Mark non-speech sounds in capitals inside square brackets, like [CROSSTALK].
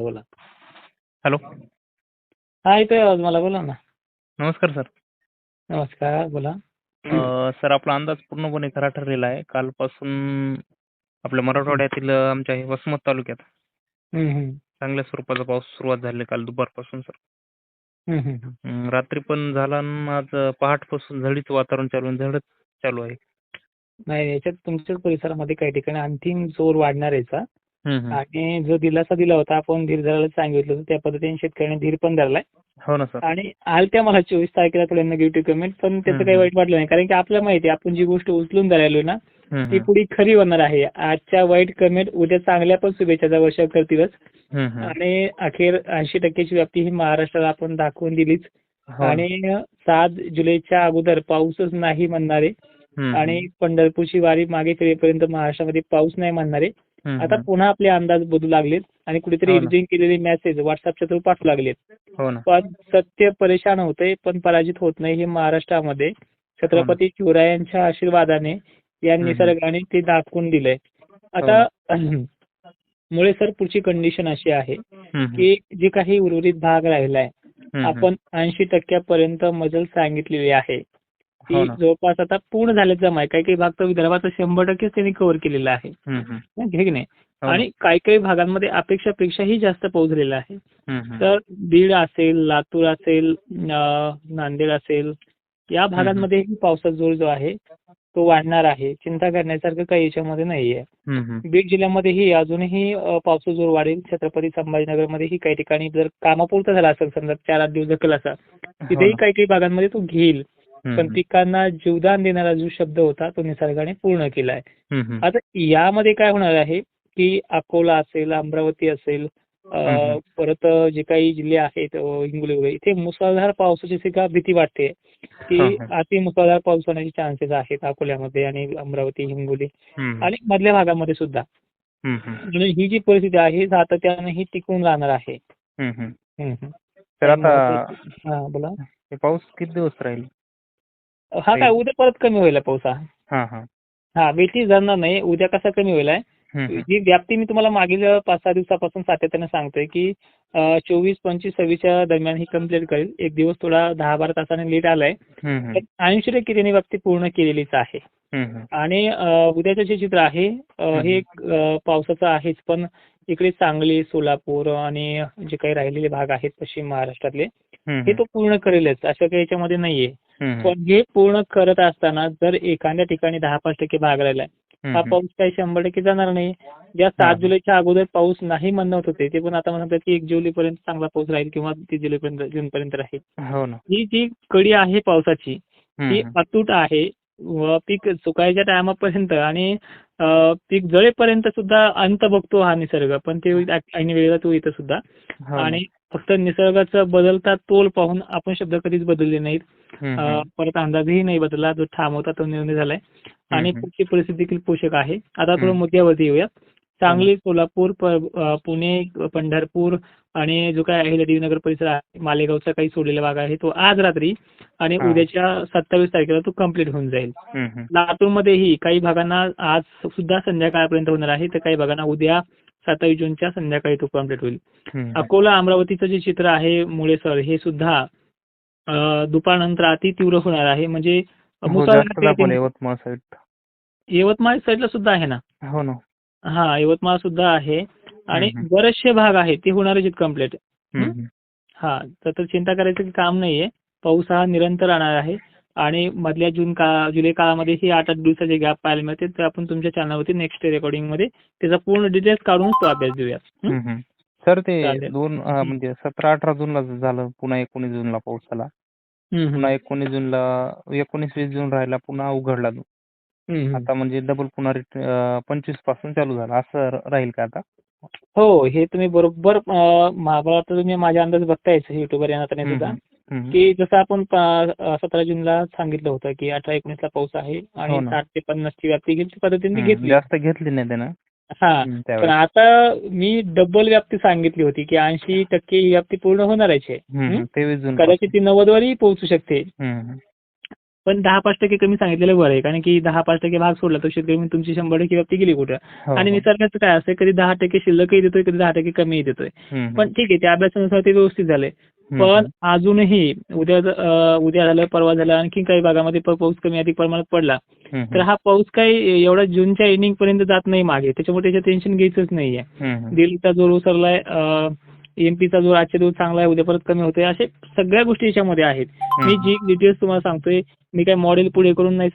बोला बोला. हॅलो. हा येतोय आवाज मला बोला ना. नमस्कार सर. नमस्कार बोला. सर आपला अंदाज पूर्णपणे खरा ठरलेला आहे. कालपासून आपल्या मराठवाड्यातील आमच्या हे वसमत तालुक्यात. चांगल्या स्वरूपाचा पाऊस सुरुवात झाली काल दुपारपासून सर. रात्री पण झाला आणि आज पहाटपासून झडीचं वातावरण चालू आहे झडच चालू आहे. नाही याच्यात तुमच्याच परिसरामध्ये काही ठिकाणी आणखीन जोर वाढणार हम्म. आणि जो दिलासा दिला होता आपण धीर धरायला सांगितलं होतं त्या पद्धतीने शेतकऱ्यांनी धीर पण धरलाय. हो ना सर. आणि आलत्या मला चोवीस तारखेला थोड्या निगेटिव्ह कमेंट पण त्याचं काही. वाईट वाटलं नाही. कारण की आपल्याला माहिती आपण जी गोष्ट उचलून धरायलो ना ती. पुढे खरी होणार आहे. आजच्या वाईट कमेंट उद्या चांगल्या पण शुभेच्छाचा वर्षाव करतीलच. आणि अखेर ऐंशी टक्क्याची व्याप्ती ही महाराष्ट्राला आपण दाखवून दिलीच. हो. आणि सात जुलैच्या अगोदर पाऊसच नाही म्हणणारे. आणि पंढरपूरची वारी मागे फिरेपर्यंत महाराष्ट्रामध्ये पाऊस नाही म्हणणारे. आता. पुन्हा आपले अंदाज बदलू लागलेत आणि कुठेतरी हो. एक्झिंग केलेले मेसेज व्हॉट्सअपच्या थ्रू पाठवू लागलेत हो पण सत्य परेशान होतंय पण पराजित होत नाही हे महाराष्ट्रामध्ये छत्रपती शिवरायांच्या आशीर्वादाने या. निसर्गाने ते दाखवून दिलंय आता [CLEARS THROAT] मुळे सर पुढची कंडिशन अशी आहे. की जे काही उर्वरित भाग राहिलाय आपण ऐंशी टक्क्यापर्यंत मजल सांगितलेली आहे हो ती ना. जवळपास आता पूर्ण झाल्याचा जमा आहे काही काही भाग तर विदर्भाचा शंभर टक्केच त्यांनी कव्हर केलेला आहे. हे की नाही हो. आणि काही काही भागांमध्ये अपेक्षापेक्षाही जास्त पाऊस झालेला आहे. तर बीड असेल लातूर असेल नांदेड असेल या भागांमध्येही पावसाचा जोर जो आहे तो वाढणार आहे चिंता करण्यासारखं काही याच्यामध्ये नाहीये. बीड जिल्ह्यामध्येही अजूनही पावसाचा जोर वाढेल छत्रपती संभाजीनगरमध्येही काही ठिकाणी जर कामापुरता झाला असेल समजा चार आठ दिवस ढकल असा हो तिथेही ना. काही काही भागांमध्ये तो घेईल पण. पिकांना जीवदान देणारा जो शब्द होता तो निसर्गाने पूर्ण हम्म, हम्म. आता यामध्ये काय होणार आहे की अकोला असेल अमरावती असेल. परत जे काही जिल्हे आहेत हिंगोली वगैरे इथे मुसळधार पावसाची सुद्धा भीती वाटते की. अति मुसळधार पाऊस होण्याचे चान्सेस आहेत अकोल्यामध्ये आणि अमरावती हिंगोली आणि मधल्या भागामध्ये सुद्धा. म्हणजे ही जी परिस्थिती आहे सातत्याने ही टिकून राहणार आहे. तर आता हा बोला पाऊस किती दिवस राहील हा काय उद्या परत कमी होईल पाऊस हा. हा बेटी जाणार नाही उद्या कसा कमी होईल. जी व्याप्ती मी तुम्हाला मागील पाच सहा दिवसापासून सातत्याने सांगतोय की चोवीस पंचवीस सव्वीसच्या दरम्यान ही कंप्लीट करेल. एक दिवस थोडा दहा बारा तासाने लेट आलाय. ऐंशी टक्के त्यांनी व्याप्ती पूर्ण केलेलीच आहे. आणि उद्याचं जे चित्र आहे हे पावसाचं आहेच पण इकडे सांगली सोलापूर आणि जे काही राहिलेले भाग आहेत पश्चिम महाराष्ट्रातले हे तो पूर्ण करेलच असं काही याच्यामध्ये नाहीये. पण हे पूर्ण करत असताना जर एखाद्या ठिकाणी दहा पाच टक्के भाग राहिलाय हा पाऊस काही शंभर टक्के जाणार नाही. ज्या सात. जुलैच्या अगोदर पाऊस नाही म्हणत होते ते पण आता म्हणतात की एक जुलैपर्यंत चांगला पाऊस राहील किंवा तीस जुलैपर्यंत जूनपर्यंत राहील. हो ही जी कडी आहे पावसाची ती. अतूट आहे. पीक सुकायच्या टायमापर्यंत आणि पीक जळेपर्यंत सुद्धा अंत बघतो हा निसर्ग पण ते ऐन वेळेला तो येतो सुद्धा. हो. आणि फक्त निसर्गाचा बदलता तोल पाहून आपण शब्द कधीच बदलले नाहीत. परत अंदाजही नाही बदलला जो ठाम होता तो निर्णय झालाय आणि. पुढची परिस्थिती देखील पोषक आहे आता थोडं. मुद्द्यावरती येऊया सांगली सोलापूर पुणे पंढरपूर आणि जो काय आहे लढीनगर परिसर आहे मालेगावचा काही सोडलेला भाग आहे तो आज रात्री आणि. उद्याच्या सत्तावीस तारखेला तो कंप्लीट होऊन जाईल. लातूरमध्येही काही भागांना आज सुद्धा संध्याकाळपर्यंत होणार आहे तर काही भागांना उद्या सत्तावीस जूनच्या संध्याकाळी तो कंप्लीट होईल. अकोला अमरावतीचं जे चित्र आहे मुळे सर हे सुद्धा दुपारनंतर अति तीव्र होणार आहे. म्हणजे हो, यवतमाळ साईड यवतमाळ साईडला सुद्धा आहे ना? हो ना. हा यवतमाळ सुद्धा आहे. आणि. बरेचसे भाग आहेत ते होणार आहेत कंप्लीट. हा तर चिंता करायचं काम नाहीये. पाऊस हा निरंतर राहणार आहे. आणि मधल्या जून काळ जुलै काळामध्ये ही आठ आठ दिवसाचे गॅप पाहायला मिळते. तर आपण तुमच्या चॅनलवरती नेक्स्ट रेकॉर्डिंगमध्ये त्याचा पूर्ण डिटेल्स काढून तो अभ्यास देऊया. सर ते. दोन म्हणजे सतरा अठरा जूनला झालं पुन्हा एकोणीस जूनला पाऊस झाला. पुन्हा एकोणीस जूनला एकोणीस वीस जून राहिला पुन्हा उघडला तो. आता म्हणजे डबल पुन्हा पंचवीसपासून चालू झाला. असं राहील का आता? हो हे तुम्ही बरोबर महाभारत तुम्ही माझा अंदाज बघतायच युट्यूबवर या की जसं आपण सतरा जूनला सांगितलं होतं की अठरा एकोणीसला पाऊस आहे हो आणि ना. साठ ते पन्नासची व्याप्ती घेईल त्या पद्धतीने घेतली. जास्त घेतली नाही त्यानं. हा. पण आता मी डबल व्याप्ती सांगितली होती की ऐंशी टक्के ही व्याप्ती पूर्ण होणार आहे. हं? कदाचित ती नव्वदवरही पोहोचू शकते. पण दहा पाच टक्के कमी सांगितलेलं बरं आहे. कारण की दहा पाच टक्के भाग सोडला तर शेतकरी तुमची शंभर टक्के व्याप्ती गेली कुठं? हो, आणि हो. निसर्गाचं काय असतं कधी दहा टक्के शिल्लकही देतोय कधी दहा टक्के कमीही देतोय. पण ठीक आहे त्या अभ्यासानुसार ते व्यवस्थित झालंय. हम्म, पण. अजूनही उद्या उद्या झालं परवा झालं आणखी काही भागामध्ये पाऊस कमी अधिक प्रमाणात पडला. तर हा पाऊस काही एवढा जूनच्या एंडिंग पर्यंत जात नाही मागे. त्याच्यामुळे त्याचं टेन्शन घ्यायचंच नाहीये. दिल्लीचा जोर उसरलाय एमपीचा जोर आजच्या दिवस चांगला आहे उद्या परत कमी होतोय. असे सगळ्या गोष्टी याच्यामध्ये आहेत. मी जी डिटेल्स तुम्हाला सांगतोय मी काय मॉडेल पुढे करून नाही